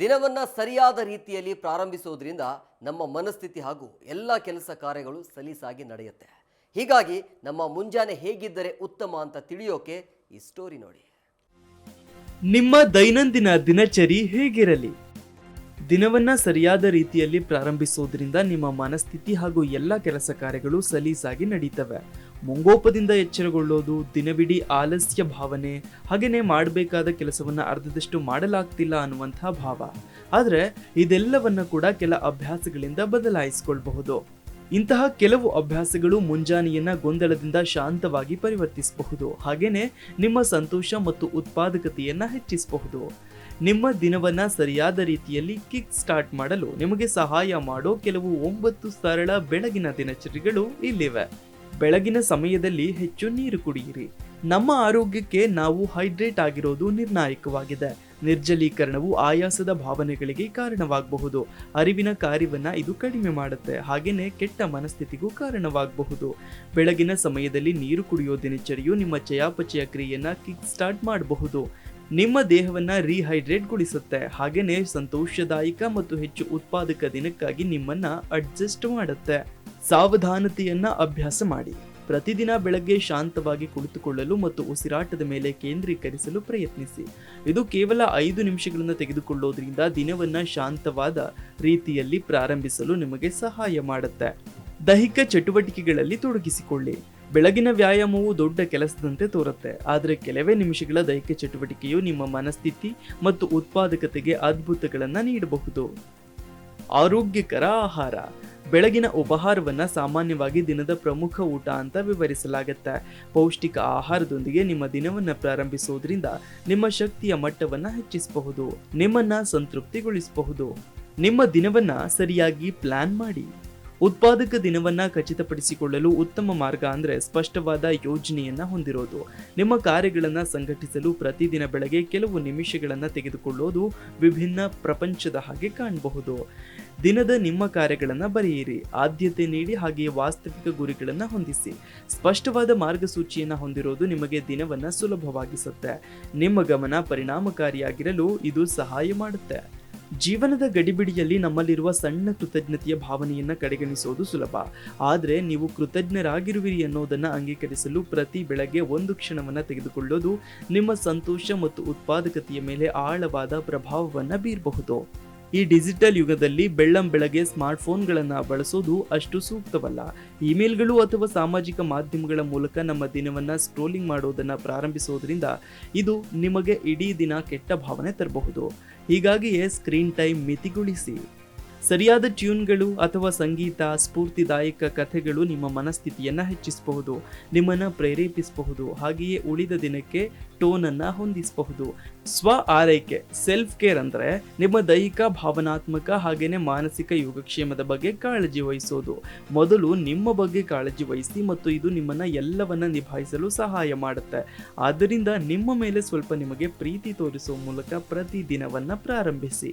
ದಿನವನ್ನು ಸರಿಯಾದ ರೀತಿಯಲ್ಲಿ ಪ್ರಾರಂಭಿಸುವುದರಿಂದ ನಮ್ಮ ಮನಸ್ಥಿತಿ ಹಾಗೂ ಎಲ್ಲ ಕೆಲಸ ಕಾರ್ಯಗಳು ಸಲೀಸಾಗಿ ನಡೆಯುತ್ತೆ. ಹೀಗಾಗಿ ನಮ್ಮ ಮುಂಜಾನೆ ಹೇಗಿದ್ದರೆ ಉತ್ತಮ ಅಂತ ತಿಳಿಯೋಕೆ ಈ ಸ್ಟೋರಿ ನೋಡಿ. ನಿಮ್ಮ ದೈನಂದಿನ ದಿನಚರಿ ಹೇಗಿರಲಿ? ದಿನವನ್ನ ಸರಿಯಾದ ರೀತಿಯಲ್ಲಿ ಪ್ರಾರಂಭಿಸೋದ್ರಿಂದ ನಿಮ್ಮ ಮನಸ್ಥಿತಿ ಹಾಗೂ ಎಲ್ಲ ಕೆಲಸ ಕಾರ್ಯಗಳು ಸಲೀಸಾಗಿ ನಡೀತವೆ. ಮುಂಗೋಪದಿಂದ ಎಚ್ಚರಗೊಳ್ಳೋದು ದಿನವಿಡೀ ಆಲಸ್ಯ ಭಾವನೆ. ಹಾಗೆಯೇ ಮಾಡಬೇಕಾದ ಕೆಲಸವನ್ನು ಅರ್ಧದಷ್ಟು ಮಾಡಲಾಗ್ತಿಲ್ಲ ಅನ್ನುವಂಥ ಭಾವ. ಆದರೆ ಇದೆಲ್ಲವನ್ನು ಕೂಡ ಕೆಲ ಅಭ್ಯಾಸಗಳಿಂದ ಬದಲಾಯಿಸಿಕೊಳ್ಬಹುದು. ಇಂತಹ ಕೆಲವು ಅಭ್ಯಾಸಗಳು ಮುಂಜಾನೆಯನ್ನ ಗೊಂದಲದಿಂದ ಶಾಂತವಾಗಿ ಪರಿವರ್ತಿಸಬಹುದು. ಹಾಗೆಯೇ ನಿಮ್ಮ ಸಂತೋಷ ಮತ್ತು ಉತ್ಪಾದಕತೆಯನ್ನ ಹೆಚ್ಚಿಸಬಹುದು. ನಿಮ್ಮ ದಿನವನ್ನ ಸರಿಯಾದ ರೀತಿಯಲ್ಲಿ ಕಿಕ್ ಸ್ಟಾರ್ಟ್ ಮಾಡಲು ನಿಮಗೆ ಸಹಾಯ ಮಾಡೋ ಕೆಲವು ಒಂಬತ್ತು ಸರಳ ಬೆಳಗಿನ ದಿನಚರಿಗಳು ಇಲ್ಲಿವೆ. ಬೆಳಗಿನ ಸಮಯದಲ್ಲಿ ಹೆಚ್ಚು ನೀರು ಕುಡಿಯಿರಿ. ನಮ್ಮ ಆರೋಗ್ಯಕ್ಕೆ ನಾವು ಹೈಡ್ರೇಟ್ ಆಗಿರೋದು ನಿರ್ಣಾಯಕವಾಗಿದೆ. ನಿರ್ಜಲೀಕರಣವು ಆಯಾಸದ ಭಾವನೆಗಳಿಗೆ ಕಾರಣವಾಗಬಹುದು. ಅರಿವಿನ ಕಾರ್ಯವನ್ನು ಇದು ಕಡಿಮೆ ಮಾಡುತ್ತೆ. ಹಾಗೆಯೇ ಕೆಟ್ಟ ಮನಸ್ಥಿತಿಗೂ ಕಾರಣವಾಗಬಹುದು. ಬೆಳಗಿನ ಸಮಯದಲ್ಲಿ ನೀರು ಕುಡಿಯೋ ದಿನಚರಿಯು ನಿಮ್ಮ ಚಯಾಪಚಯ ಕ್ರಿಯೆಯನ್ನು ಕಿಕ್ ಸ್ಟಾರ್ಟ್ ಮಾಡಬಹುದು. ನಿಮ್ಮ ದೇಹವನ್ನು ರೀಹೈಡ್ರೇಟ್ಗೊಳಿಸುತ್ತೆ ಹಾಗೆಯೇ ಸಂತೋಷದಾಯಕ ಮತ್ತು ಹೆಚ್ಚು ಉತ್ಪಾದಕ ದಿನಕ್ಕಾಗಿ ನಿಮ್ಮನ್ನು ಅಡ್ಜಸ್ಟ್ ಮಾಡುತ್ತೆ. ಸಾವಧಾನತೆಯನ್ನ ಅಭ್ಯಾಸ ಮಾಡಿ. ಪ್ರತಿದಿನ ಬೆಳಗ್ಗೆ ಶಾಂತವಾಗಿ ಕುಳಿತುಕೊಳ್ಳಲು ಮತ್ತು ಉಸಿರಾಟದ ಮೇಲೆ ಕೇಂದ್ರೀಕರಿಸಲು ಪ್ರಯತ್ನಿಸಿ. ಇದು ಕೇವಲ ಐದು ನಿಮಿಷಗಳನ್ನು ತೆಗೆದುಕೊಳ್ಳೋದ್ರಿಂದ ದಿನವನ್ನ ಶಾಂತವಾದ ರೀತಿಯಲ್ಲಿ ಪ್ರಾರಂಭಿಸಲು ನಿಮಗೆ ಸಹಾಯ ಮಾಡುತ್ತೆ. ದೈಹಿಕ ಚಟುವಟಿಕೆಗಳಲ್ಲಿ ತೊಡಗಿಸಿಕೊಳ್ಳಿ. ಬೆಳಗಿನ ವ್ಯಾಯಾಮವು ದೊಡ್ಡ ಕೆಲಸದಂತೆ ತೋರುತ್ತೆ. ಆದರೆ ಕೆಲವೇ ನಿಮಿಷಗಳ ದೈಹಿಕ ಚಟುವಟಿಕೆಯು ನಿಮ್ಮ ಮನಸ್ಥಿತಿ ಮತ್ತು ಉತ್ಪಾದಕತೆಗೆ ಅದ್ಭುತಗಳನ್ನು ನೀಡಬಹುದು. ಆರೋಗ್ಯಕರ ಆಹಾರ. ಬೆಳಗಿನ ಉಪಹಾರವನ್ನು ಸಾಮಾನ್ಯವಾಗಿ ದಿನದ ಪ್ರಮುಖ ಊಟ ಅಂತ ವಿವರಿಸಲಾಗುತ್ತೆ. ಪೌಷ್ಟಿಕ ಆಹಾರದೊಂದಿಗೆ ನಿಮ್ಮ ದಿನವನ್ನು ಪ್ರಾರಂಭಿಸುವುದರಿಂದ ನಿಮ್ಮ ಶಕ್ತಿಯ ಮಟ್ಟವನ್ನು ಹೆಚ್ಚಿಸಬಹುದು. ನಿಮ್ಮನ್ನ ಸಂತೃಪ್ತಿಗೊಳಿಸಬಹುದು. ನಿಮ್ಮ ದಿನವನ್ನು ಸರಿಯಾಗಿ ಪ್ಲಾನ್ ಮಾಡಿ. ಉತ್ಪಾದಕ ದಿನವನ್ನ ಖಚಿತಪಡಿಸಿಕೊಳ್ಳಲು ಉತ್ತಮ ಮಾರ್ಗ ಅಂದ್ರೆ ಸ್ಪಷ್ಟವಾದ ಯೋಜನೆಯನ್ನ ಹೊಂದಿರೋದು. ನಿಮ್ಮ ಕಾರ್ಯಗಳನ್ನ ಸಂಘಟಿಸಲು ಪ್ರತಿದಿನ ಬೆಳಗ್ಗೆ ಕೆಲವು ನಿಮಿಷಗಳನ್ನ ತೆಗೆದುಕೊಳ್ಳೋದು ವಿಭಿನ್ನ ಪ್ರಪಂಚದ ಹಾಗೆ ಕಾಣಬಹುದು. ದಿನದ ನಿಮ್ಮ ಕಾರ್ಯಗಳನ್ನ ಬರೆಯಿರಿ. ಆದ್ಯತೆ ನೀಡಿ ಹಾಗೆಯೇ ವಾಸ್ತವಿಕ ಗುರಿಗಳನ್ನ ಹೊಂದಿಸಿ. ಸ್ಪಷ್ಟವಾದ ಮಾರ್ಗಸೂಚಿಯನ್ನ ಹೊಂದಿರೋದು ನಿಮಗೆ ದಿನವನ್ನ ಸುಲಭವಾಗಿಸುತ್ತೆ. ನಿಮ್ಮ ಗಮನ ಪರಿಣಾಮಕಾರಿಯಾಗಿರಲು ಇದು ಸಹಾಯ ಮಾಡುತ್ತೆ. ಜೀವನದ ಗಡಿಬಿಡಿಯಲ್ಲಿ ನಮ್ಮಲ್ಲಿರುವ ಸಣ್ಣ ಕೃತಜ್ಞತೆಯ ಭಾವನೆಯನ್ನು ಕಡೆಗಣಿಸುವುದು ಸುಲಭ. ಆದರೆ ನೀವು ಕೃತಜ್ಞರಾಗಿರುವಿರಿ ಅನ್ನೋದನ್ನು ಅಂಗೀಕರಿಸಲು ಪ್ರತಿ ಬೆಳಗ್ಗೆ ಒಂದು ಕ್ಷಣವನ್ನು ತೆಗೆದುಕೊಳ್ಳೋದು ನಿಮ್ಮ ಸಂತೋಷ ಮತ್ತು ಉತ್ಪಾದಕತೆಯ ಮೇಲೆ ಆಳವಾದ ಪ್ರಭಾವವನ್ನು ಬೀರಬಹುದು. ಈ ಡಿಜಿಟಲ್ ಯುಗದಲ್ಲಿ ಬೆಳ್ಳಂ ಬೆಳಗ್ಗೆ ಸ್ಮಾರ್ಟ್ಫೋನ್ಗಳನ್ನು ಬಳಸೋದು ಅಷ್ಟು ಸೂಕ್ತವಲ್ಲ. ಇಮೇಲ್ಗಳು ಅಥವಾ ಸಾಮಾಜಿಕ ಮಾಧ್ಯಮಗಳ ಮೂಲಕ ನಮ್ಮ ದಿನವನ್ನ ಸ್ಕ್ರೋಲಿಂಗ್ ಮಾಡೋದನ್ನು ಪ್ರಾರಂಭಿಸೋದ್ರಿಂದ ಇದು ನಿಮಗೆ ಇಡೀ ದಿನ ಕೆಟ್ಟ ಭಾವನೆ ತರಬಹುದು. ಹೀಗಾಗಿಯೇ ಸ್ಕ್ರೀನ್ ಟೈಮ್ ಮಿತಿಗೊಳಿಸಿ. ಸರಿಯಾದ ಟ್ಯೂನ್ಗಳು ಅಥವಾ ಸಂಗೀತ, ಸ್ಫೂರ್ತಿದಾಯಕ ಕಥೆಗಳು ನಿಮ್ಮ ಮನಸ್ಥಿತಿಯನ್ನು ಹೆಚ್ಚಿಸಬಹುದು, ನಿಮ್ಮನ್ನು ಪ್ರೇರೇಪಿಸಬಹುದು, ಹಾಗೆಯೇ ಉಳಿದ ದಿನಕ್ಕೆ ಟೋನನ್ನು ಹೊಂದಿಸಬಹುದು. ಸ್ವ ಆರೈಕೆ ಸೆಲ್ಫ್ ಕೇರ್ ಅಂದರೆ ನಿಮ್ಮ ದೈಹಿಕ, ಭಾವನಾತ್ಮಕ ಹಾಗೆಯೇ ಮಾನಸಿಕ ಯೋಗಕ್ಷೇಮದ ಬಗ್ಗೆ ಕಾಳಜಿ ವಹಿಸೋದು. ಮೊದಲು ನಿಮ್ಮ ಬಗ್ಗೆ ಕಾಳಜಿ ವಹಿಸಿ ಮತ್ತು ಇದು ನಿಮ್ಮನ್ನು ಎಲ್ಲವನ್ನ ನಿಭಾಯಿಸಲು ಸಹಾಯ ಮಾಡುತ್ತೆ. ಆದ್ದರಿಂದ ನಿಮ್ಮ ಮೇಲೆ ಸ್ವಲ್ಪ ನಿಮಗೆ ಪ್ರೀತಿ ತೋರಿಸುವ ಮೂಲಕ ಪ್ರತಿ ದಿನವನ್ನು ಪ್ರಾರಂಭಿಸಿ.